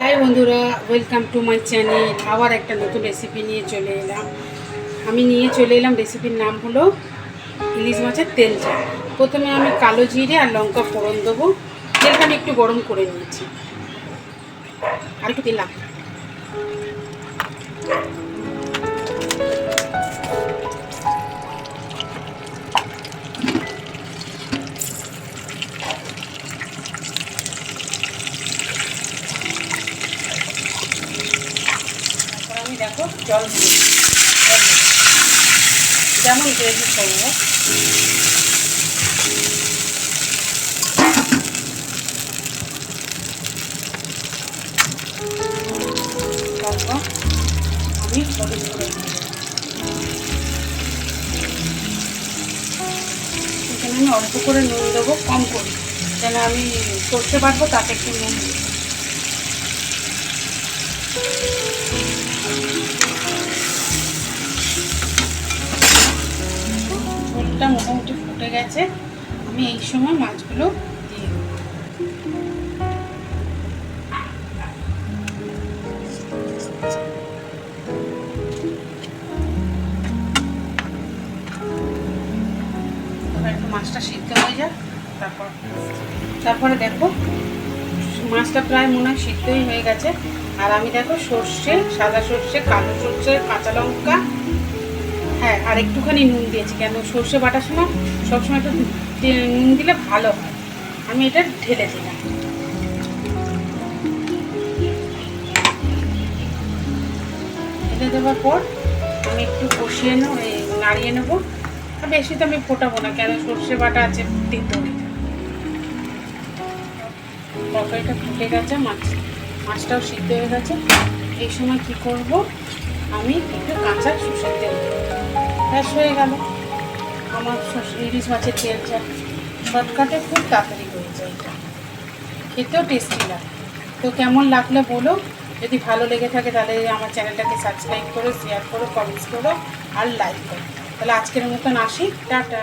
High বন্ধুরা welcome to my channel আবার একটা নতুন রেসিপি নিয়ে চলে এলাম। আমি নিয়ে চলে এলাম রেসিপির নাম হলো ইলিশ মাছের তেল চা প্রথমে আমি কালো জিরে আর লঙ্কা ফোড়ন দেবো। তেলটা আমি একটু গরম করে নিয়েছি। আর একটু দিলাম। আমি দেখো জল। যেমন গ্রেভি করব। আমি এখানে আমি অল্প করে নুন দেবো, কম করে। যেন আমি সর্ষে বাটবো, তাতে একটু নুন ঝোলটা মোটামুটি ফুটে গেছে। আমি এই সময় মাছগুলো দিয়ে একটু মাছটা সিদ্ধ হয়ে যাক, তারপর তারপরে দেখো, মাছটা প্রায় মনে হয় সিদ্ধই হয়ে গেছে। আর আমি দেখো সর্ষে, সাদা সর্ষে, কালো সর্ষে, কাঁচা লঙ্কা হ্যাঁ আর একটুখানি নুন দিয়েছি। কেন? সর্ষে বাটার সময় সবসময় একটু নুন দিলে ভালো হয়। আমি এটা ঢেলে দিলাম। ঢেলে দেওয়ার পর আমি একটু কষিয়ে নেব নাড়িয়ে নেব। আর বেশি তো আমি ফোটাবো না, কেন? সর্ষে বাটা আছে, দিতে তরকারিটা ফুটে গেছে, মাছ, মাছটাও সিদ্ধ হয়ে গেছে। এই সময় কি করব? আমি একটু কাঁচা সর্ষের তেল ব্যাস হয়ে গেল। আমার ইলিশ মাছের তেল শর্টকাটে খুব তাড়াতাড়ি হয়ে যায় এটা। খেতেও টেস্টি লাগে। তো কেমন লাগল বলো? যদি ভালো লেগে থাকে তাহলে আমার চ্যানেলটাকে সাবস্ক্রাইব করো শেয়ার করো কমেন্টস করো আর লাইক করো। তাহলে আজকের মতন আসি। টাটা।